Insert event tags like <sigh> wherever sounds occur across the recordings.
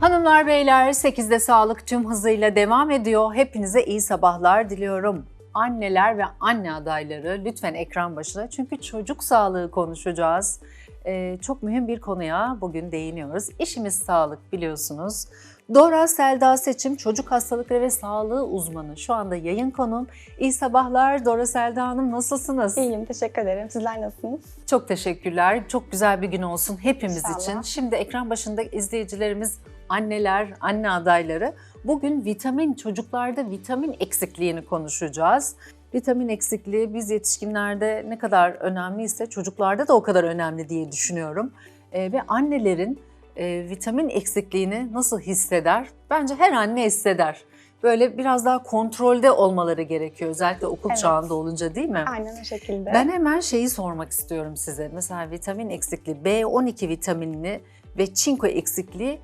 Hanımlar beyler 8'de sağlık tüm hızıyla devam ediyor. Hepinize iyi sabahlar diliyorum. Anneler ve anne adayları lütfen ekran başına çünkü çocuk sağlığı konuşacağız. Ee, çok mühim bir konuya bugün değiniyoruz. İşimiz sağlık biliyorsunuz. Dora Selda Seçim çocuk hastalıkları ve sağlığı uzmanı. Şu anda yayın konum. İyi sabahlar Dora Selda Hanım nasılsınız? İyiyim, teşekkür ederim. Sizler nasılsınız? Çok teşekkürler. Çok güzel bir gün olsun hepimiz İnşallah. için. Şimdi ekran başında izleyicilerimiz anneler, anne adayları. Bugün vitamin, çocuklarda vitamin eksikliğini konuşacağız. Vitamin eksikliği biz yetişkinlerde ne kadar önemliyse çocuklarda da o kadar önemli diye düşünüyorum. Ee, ve annelerin e, vitamin eksikliğini nasıl hisseder? Bence her anne hisseder. Böyle biraz daha kontrolde olmaları gerekiyor özellikle okul Evet. çağında olunca değil mi? Aynen o şekilde. Ben hemen şeyi sormak istiyorum size. Mesela vitamin eksikliği, B12 vitaminini ve çinko eksikliği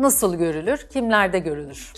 nasıl görülür? Kimlerde görülür?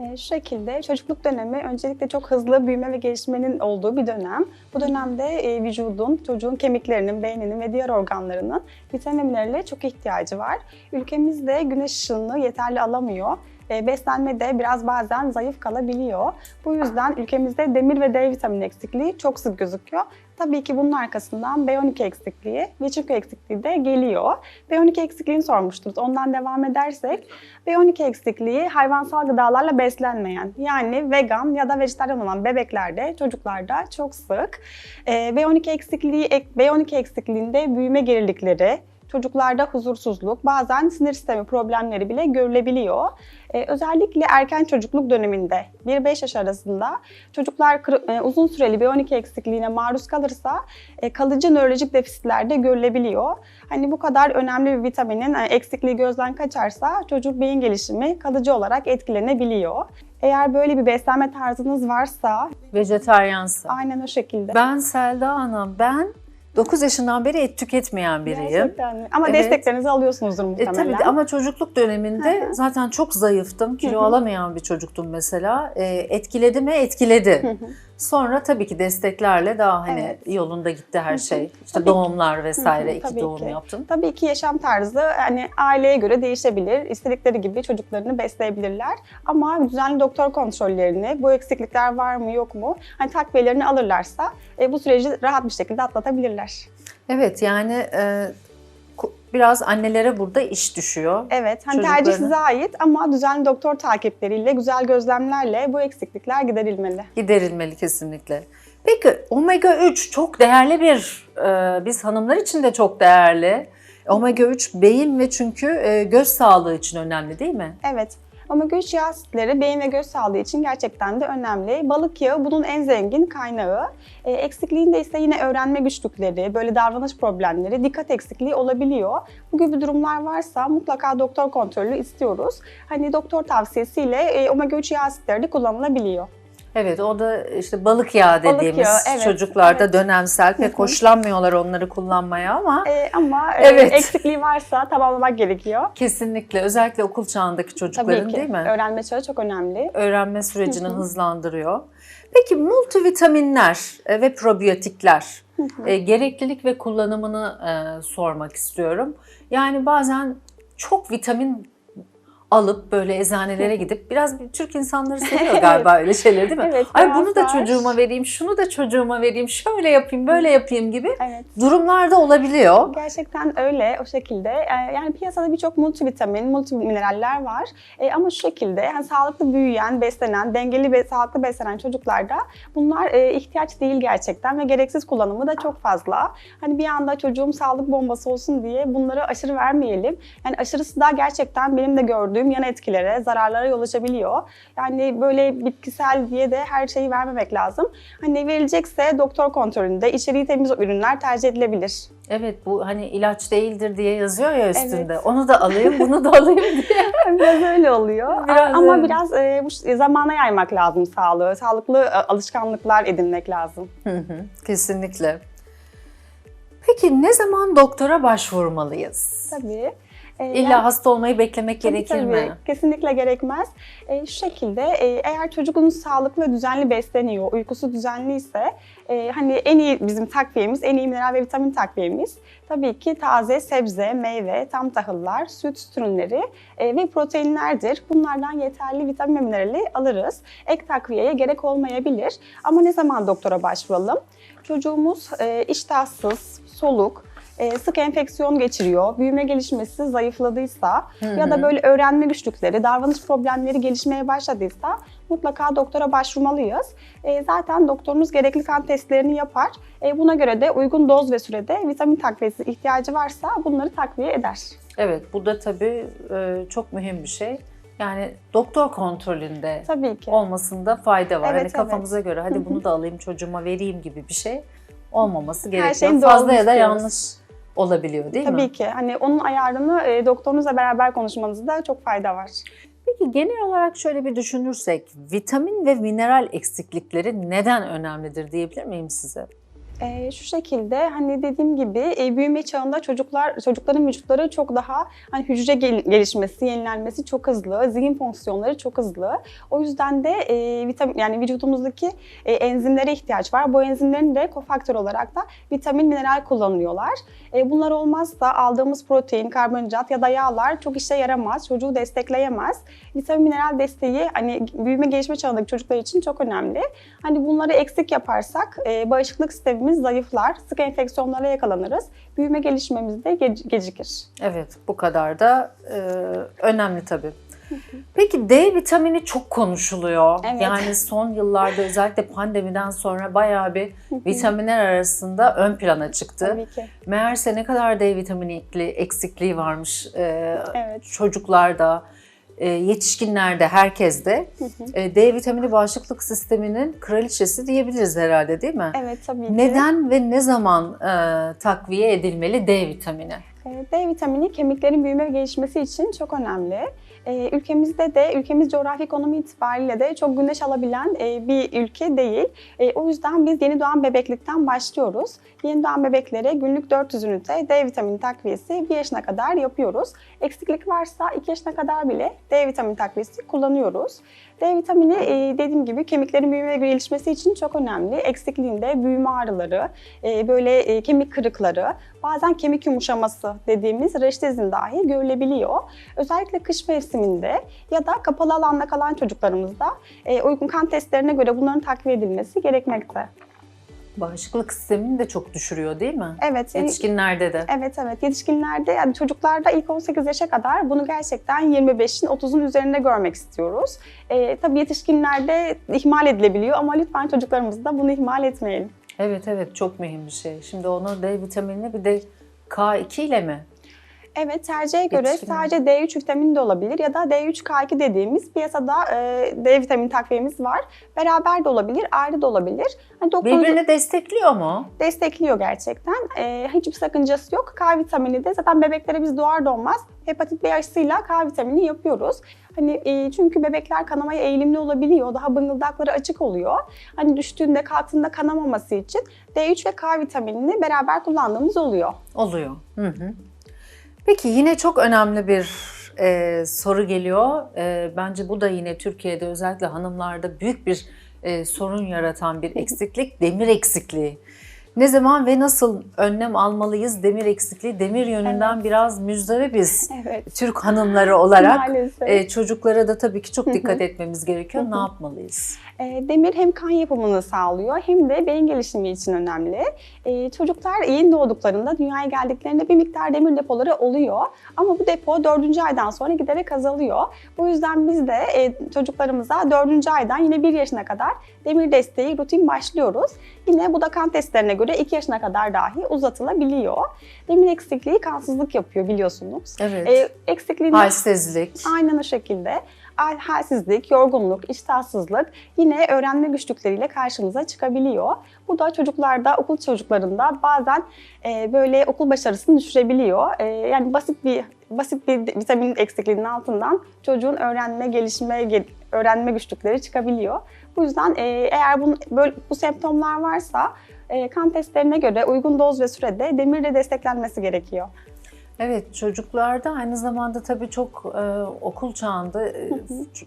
Ee, şu şekilde çocukluk dönemi öncelikle çok hızlı büyüme ve gelişmenin olduğu bir dönem. Bu dönemde e, vücudun, çocuğun kemiklerinin, beyninin ve diğer organlarının vitamin ve minerale çok ihtiyacı var. Ülkemizde güneş ışığını yeterli alamıyor. E, beslenme de biraz bazen zayıf kalabiliyor. Bu yüzden ülkemizde demir ve D vitamini eksikliği çok sık gözüküyor. Tabii ki bunun arkasından B12 eksikliği ve çinko eksikliği de geliyor. B12 eksikliğini sormuştunuz. Ondan devam edersek B12 eksikliği hayvansal gıdalarla beslenmeyen yani vegan ya da vejetaryen olan bebeklerde, çocuklarda çok sık. Ee, B12 eksikliği ek- B12 eksikliğinde büyüme gerilikleri, çocuklarda huzursuzluk, bazen sinir sistemi problemleri bile görülebiliyor. Ee, özellikle erken çocukluk döneminde 1-5 yaş arasında çocuklar e, uzun süreli B12 eksikliğine maruz kalırsa e, kalıcı nörolojik defisitler de görülebiliyor. Hani bu kadar önemli bir vitaminin e, eksikliği gözden kaçarsa çocuk beyin gelişimi kalıcı olarak etkilenebiliyor. Eğer böyle bir beslenme tarzınız varsa Vejetaryansa. aynen o şekilde. Ben Selda Hanım, ben 9 yaşından beri et tüketmeyen biriyim. Gerçekten. Ama Evet. desteklerinizi alıyorsunuzdur E, muhtemelen. tabii de ama çocukluk döneminde Hı hı. zaten çok zayıftım. Kilo Hı hı. alamayan bir çocuktum mesela. E, etkiledi mi? Etkiledi. Hı hı. Sonra tabii ki desteklerle daha hani Evet. yolunda gitti her şey. İşte Tabii ki. doğumlar vesaire Hı hı, iki tabii doğum ki. yaptım. Tabii ki yaşam tarzı hani aileye göre değişebilir. İstedikleri gibi çocuklarını besleyebilirler. Ama düzenli doktor kontrollerini, bu eksiklikler var mı yok mu, hani takviyelerini alırlarsa e, bu süreci rahat bir şekilde atlatabilirler. Evet yani e, biraz annelere burada iş düşüyor. Evet, hani tercih size ait ama düzenli doktor takipleriyle, güzel gözlemlerle bu eksiklikler giderilmeli. Giderilmeli kesinlikle. Peki omega 3 çok değerli bir, e, biz hanımlar için de çok değerli. Omega 3 beyin ve çünkü e, göz sağlığı için önemli değil mi? Evet. Omega 3 yağ asitleri beyin ve göz sağlığı için gerçekten de önemli. Balık yağı bunun en zengin kaynağı. E, eksikliğinde ise yine öğrenme güçlükleri, böyle davranış problemleri, dikkat eksikliği olabiliyor. Bu gibi durumlar varsa mutlaka doktor kontrolü istiyoruz. Hani doktor tavsiyesiyle e, omega 3 yağ asitleri de kullanılabiliyor. Evet o da işte balık yağı Balık dediğimiz yağı, evet, çocuklarda evet. dönemsel pek hoşlanmıyorlar onları kullanmaya ama E, ama e, Evet. eksikliği varsa tamamlamak gerekiyor. kesinlikle özellikle okul çağındaki çocukların Tabii ki. değil mi? Öğrenme çağı çok önemli. öğrenme sürecini Hı hı. hızlandırıyor. Peki multivitaminler e, ve probiyotikler e, gereklilik ve kullanımını e, sormak istiyorum. Yani bazen çok vitamin alıp böyle eczanelere gidip biraz bir Türk insanları <laughs> seviyor galiba öyle şeyleri değil mi? Evet, Ay bunu da var. çocuğuma vereyim, şunu da çocuğuma vereyim, şöyle yapayım, böyle yapayım gibi Evet. durumlarda olabiliyor. Gerçekten öyle o şekilde. Ee, Yani piyasada birçok multivitamin, multimineraller var. Ee, ama şu şekilde yani sağlıklı büyüyen, beslenen, dengeli ve sağlıklı beslenen çocuklarda bunlar e, ihtiyaç değil gerçekten ve gereksiz kullanımı da çok fazla. Hani bir anda çocuğum sağlık bombası olsun diye bunları aşırı vermeyelim. Yani aşırısı da gerçekten benim de gördüğüm yan etkilere, zararlara yol açabiliyor. Yani böyle bitkisel diye de her şeyi vermemek lazım. Hani verilecekse doktor kontrolünde içeriği temiz ürünler tercih edilebilir. Evet bu hani ilaç değildir diye yazıyor ya üstünde. Evet. Onu da alayım, bunu da alayım <laughs> diye. Biraz öyle oluyor. Biraz Ama öyle. biraz e, bu ş- zamana yaymak lazım sağlığı. Sağlıklı e, alışkanlıklar edinmek lazım. Hı hı, kesinlikle. Peki ne zaman doktora başvurmalıyız? Tabii. E, İlla yani- hasta olmayı beklemek Tabii, gerekir tabii. mi? Kesinlikle gerekmez. E, şu şekilde e, eğer çocuğunuz sağlıklı ve düzenli besleniyor, uykusu düzenliyse e, hani en iyi bizim takviyemiz, en iyi mineral ve vitamin takviyemiz tabii ki taze sebze, meyve, tam tahıllar, süt, süt ürünleri e, ve proteinlerdir. Bunlardan yeterli vitamin ve minerali alırız. Ek takviyeye gerek olmayabilir. Ama ne zaman doktora başvuralım? Çocuğumuz e, iştahsız, soluk, e, sık enfeksiyon geçiriyor, büyüme gelişmesi zayıfladıysa ya da böyle öğrenme güçlükleri, davranış problemleri gelişmeye başladıysa mutlaka doktora başvurmalıyız. E, zaten doktorunuz gerekli kan testlerini yapar. E, buna göre de uygun doz ve sürede vitamin takviyesi ihtiyacı varsa bunları takviye eder. Evet, bu da tabii e, çok mühim bir şey. Yani doktor kontrolünde Tabii ki. olmasında fayda var. Evet, hani kafamıza göre hadi bunu <laughs> da alayım çocuğuma vereyim gibi bir şey olmaması gerekiyor. şeyin Fazla ya da yanlış olabiliyor değil Tabii mi? ki. Hani onun ayarını e, doktorunuzla beraber konuşmanızda çok fayda var. Peki genel olarak şöyle bir düşünürsek vitamin ve mineral eksiklikleri neden önemlidir diyebilir miyim size? Ee, şu şekilde hani dediğim gibi e, büyüme çağında çocuklar çocukların vücutları çok daha hani hücre gel- gelişmesi, yenilenmesi çok hızlı, zihin fonksiyonları çok hızlı. O yüzden de e, vitamin yani vücudumuzdaki e, enzimlere ihtiyaç var. Bu enzimlerin de kofaktör olarak da vitamin, mineral kullanıyorlar. E, bunlar olmazsa aldığımız protein, karbonhidrat ya da yağlar çok işe yaramaz, çocuğu destekleyemez. Vitamin, mineral desteği hani büyüme gelişme çağındaki çocuklar için çok önemli. Hani bunları eksik yaparsak e, bağışıklık sistemimiz zayıflar, sık enfeksiyonlara yakalanırız. Büyüme gelişmemiz de ge- gecikir. Evet, bu kadar da e, önemli tabii. Peki D vitamini çok konuşuluyor. Evet. Yani son yıllarda özellikle pandemiden sonra bayağı bir vitaminler arasında ön plana çıktı. Tabii ki. Meğerse ne kadar D vitamini eksikliği varmış e, Evet. çocuklarda, e, yetişkinlerde, herkeste. E, D vitamini bağışıklık sisteminin kraliçesi diyebiliriz herhalde değil mi? Evet tabii ki. Neden ve ne zaman e, takviye edilmeli D vitamini? E, D vitamini kemiklerin büyüme ve gelişmesi için çok önemli. E, ülkemizde de, ülkemiz coğrafi konumu itibariyle de çok güneş alabilen e, bir ülke değil. E, o yüzden biz yeni doğan bebeklikten başlıyoruz. Yeni doğan bebeklere günlük 400 ünite D vitamini takviyesi 1 yaşına kadar yapıyoruz. Eksiklik varsa 2 yaşına kadar bile D vitamini takviyesi kullanıyoruz. D vitamini e, dediğim gibi kemiklerin büyüme ve gelişmesi için çok önemli. Eksikliğinde büyüme ağrıları, böyle kemik kırıkları, bazen kemik yumuşaması dediğimiz reştezin dahi görülebiliyor. Özellikle kış mevsiminde ya da kapalı alanda kalan çocuklarımızda e, uygun kan testlerine göre bunların takviye edilmesi gerekmekte. Bağışıklık sistemini de çok düşürüyor değil mi? Evet, Yetişkinlerde de. Evet evet yetişkinlerde yani çocuklarda ilk 18 yaşa kadar bunu gerçekten 25'in 30'un üzerinde görmek istiyoruz. Ee, tabii yetişkinlerde ihmal edilebiliyor ama lütfen çocuklarımızda bunu ihmal etmeyelim. Evet evet çok mühim bir şey. Şimdi onu D vitaminini bir de K2 ile mi? Evet tercihe göre Yetişkinler. sadece D3 vitamini de olabilir ya da D3K2 dediğimiz piyasada e, D vitamini takviyemiz var. Beraber de olabilir, ayrı da olabilir. Hani doktorunuz Birbirini destekliyor mu? destekliyor gerçekten. E, hiçbir sakıncası yok. K vitamini de zaten bebeklere biz doğar doğmaz hepatit B aşısıyla K vitamini yapıyoruz. Hani e, çünkü bebekler kanamaya eğilimli olabiliyor. Daha bıngıldakları açık oluyor. Hani düştüğünde kalktığında kanamaması için D3 ve K vitaminini beraber kullandığımız oluyor. Oluyor. Hı hı. Peki yine çok önemli bir e, soru geliyor. E, bence bu da yine Türkiye'de özellikle hanımlarda büyük bir e, sorun yaratan bir eksiklik, demir eksikliği. Ne zaman ve nasıl önlem almalıyız demir eksikliği? Demir yönünden biraz müzdaribiz Evet. Türk hanımları olarak. <laughs> Maalesef. E, çocuklara da tabii ki çok dikkat etmemiz gerekiyor. Ne yapmalıyız? E, Demir hem kan yapımını sağlıyor hem de beyin gelişimi için önemli. E, Çocuklar yeni doğduklarında dünyaya geldiklerinde bir miktar demir depoları oluyor. Ama bu depo 4. aydan sonra giderek azalıyor. Bu yüzden biz de e, çocuklarımıza 4. aydan yine 1 yaşına kadar demir desteği rutin başlıyoruz. Yine bu da kan testlerine göre 2 yaşına kadar dahi uzatılabiliyor. Demir eksikliği kansızlık yapıyor biliyorsunuz. Evet. E, eksikliğini Halsizlik. Aynen o şekilde. Hal- Halsizlik, yorgunluk, iştahsızlık yine öğrenme güçlükleriyle karşımıza çıkabiliyor. Bu da çocuklarda, okul çocuklarında bazen e, böyle okul başarısını düşürebiliyor. E, yani basit bir basit bir vitamin eksikliğinin altından çocuğun öğrenme, gelişme, ge- öğrenme güçlükleri çıkabiliyor. Bu yüzden e, eğer bu, böyle, bu semptomlar varsa e, kan testlerine göre uygun doz ve sürede demirle desteklenmesi gerekiyor. Evet çocuklarda aynı zamanda tabii çok e, okul çağında e,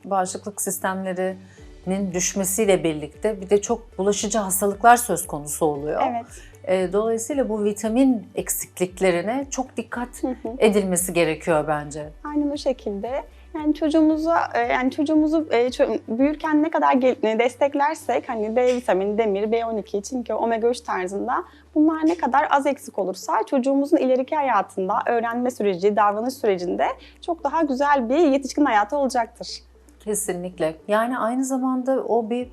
bağışıklık sistemlerinin düşmesiyle birlikte bir de çok bulaşıcı hastalıklar söz konusu oluyor. Evet. E, dolayısıyla bu vitamin eksikliklerine çok dikkat edilmesi gerekiyor bence. Aynen o şekilde. Yani çocuğumuza e, yani çocuğumuzu e, büyürken ne kadar e, desteklersek hani D vitamini, demir, B12, çünkü omega 3 tarzında bunlar ne kadar az eksik olursa çocuğumuzun ileriki hayatında öğrenme süreci, davranış sürecinde çok daha güzel bir yetişkin hayatı olacaktır. Kesinlikle. Yani aynı zamanda o bir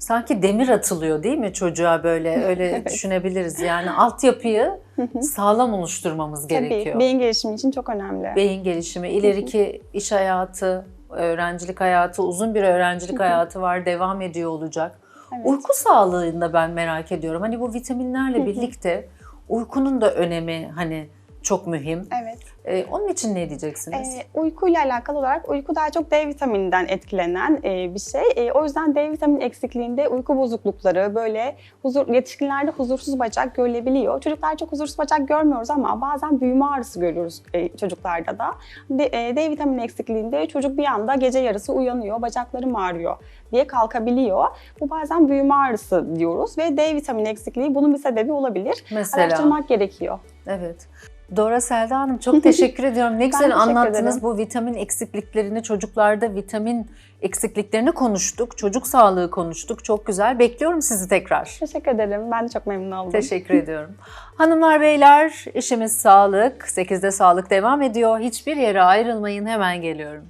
sanki demir atılıyor değil mi çocuğa böyle <laughs> öyle Evet. düşünebiliriz. Yani altyapıyı <laughs> sağlam oluşturmamız gerekiyor. Tabii beyin gelişimi için çok önemli. Beyin gelişimi, ileriki iş hayatı, öğrencilik hayatı, uzun bir öğrencilik hayatı var, devam ediyor olacak. Evet. Uyku sağlığında ben merak ediyorum. Hani bu vitaminlerle birlikte uykunun da önemi hani çok mühim. Evet. Ee, onun için ne diyeceksiniz? Ee, uykuyla alakalı olarak uyku daha çok D vitamininden etkilenen e, bir şey. E, o yüzden D vitamini eksikliğinde uyku bozuklukları, böyle huzur, yetişkinlerde huzursuz bacak görülebiliyor. Çocuklar çok huzursuz bacak görmüyoruz ama bazen büyüme ağrısı görüyoruz e, çocuklarda da. D, e, D vitamini eksikliğinde çocuk bir anda gece yarısı uyanıyor, bacaklarım ağrıyor diye kalkabiliyor. Bu bazen büyüme ağrısı diyoruz ve D vitamini eksikliği bunun bir sebebi olabilir. Mesela. Araştırmak gerekiyor. Evet. Dora Selda Hanım çok <laughs> teşekkür ediyorum. Ne güzel anlattınız ederim. bu vitamin eksikliklerini, çocuklarda vitamin eksikliklerini konuştuk. Çocuk sağlığı konuştuk. Çok güzel. Bekliyorum sizi tekrar. Teşekkür ederim. Ben de çok memnun oldum. Teşekkür <laughs> ediyorum. Hanımlar beyler işimiz sağlık. 8'de sağlık devam ediyor. Hiçbir yere ayrılmayın. Hemen geliyorum.